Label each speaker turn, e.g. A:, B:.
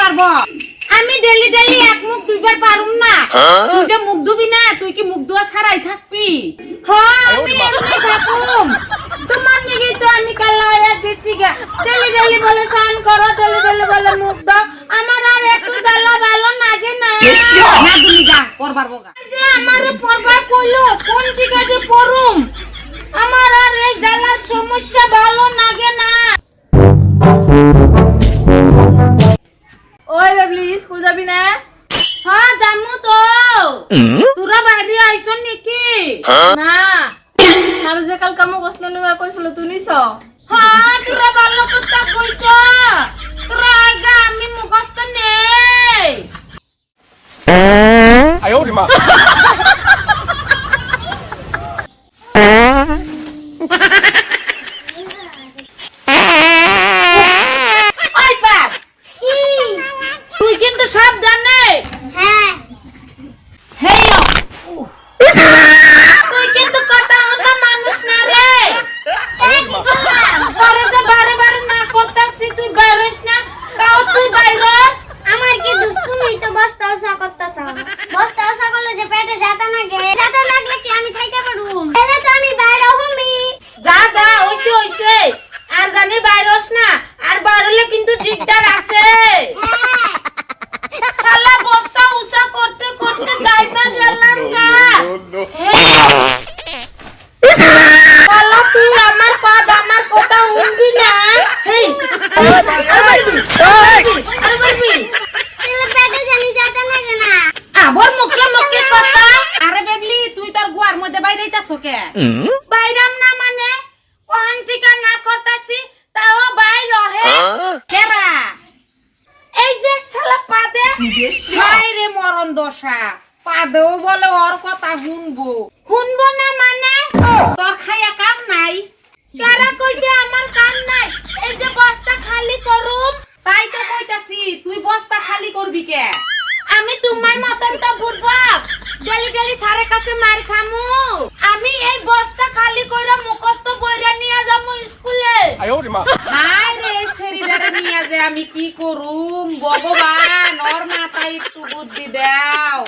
A: পারব আমি daily daily এক মুখ দুইবার পারুম না। তুই যে মুখ ধুবি না তুই কি মুখ ধোয়া ছাড়াই থাকবি? হ্যাঁ আমি এমনি থাকুম। তোমার নিগে তো আমি কালা হয়ে গেছি গা। ডেলি ডেলি বলে স্নান করো ডেলি ডেলি বলে মুখ দাও আমার আর একটু জ্বালা ভালো লাগে না। না দিলি যা পরবার বগা। যে আমার পরবার কইলো কোন জায়গাতে পড়ুম? আমার আর এই জ্বালার সমস্যা ভালো লাগে না।
B: ওই বাবলি স্কুল যাবি না?
A: হ্যাঁ জানু তো। তোরা বাইরে আইছ নাকি?
B: না। সারা যে কাল কামো গসলো নিবা কইছিল তুই নিছ
A: হ্যাঁ তোরা ভালো কথা কইছ। তোরা আইগা আমি মুখস্থ নে
C: আয় ওরে মা। সাবধানে
A: আবার মুখে মুখে কথা? আরে বেবলি তুই তোর গুয়ার মধ্যে বাইরেইতাছ কে? বাইরাম না মানে? কোন থেকে না করতাছি তাও বাইর রহে। কেরা? এই যে শালা পাদে হাই রে মরণ দশা। পাদেও বলে ওর কথা শুনব। শুনব না মানে? তোর খাইয়া কাম নাই। কারা কইছে আমার কাম নাই? এই যে বস্তা খালি করুম তাই তো কইতাছি তুই বস্তা খালি করবি কে? আমি তোমার মতন তো বুড়বাপ ডেলি ডেলি সারের কাছে মার খামু। আমি এই বস্তা খালি করে মুখস্থ বইরা নিয়ে যাব স্কুলে। হায় রে শরীরে নিয়ে যায় আমি কি করুম? ভগবান ওর মাথায় একটু বুদ্ধি দাও।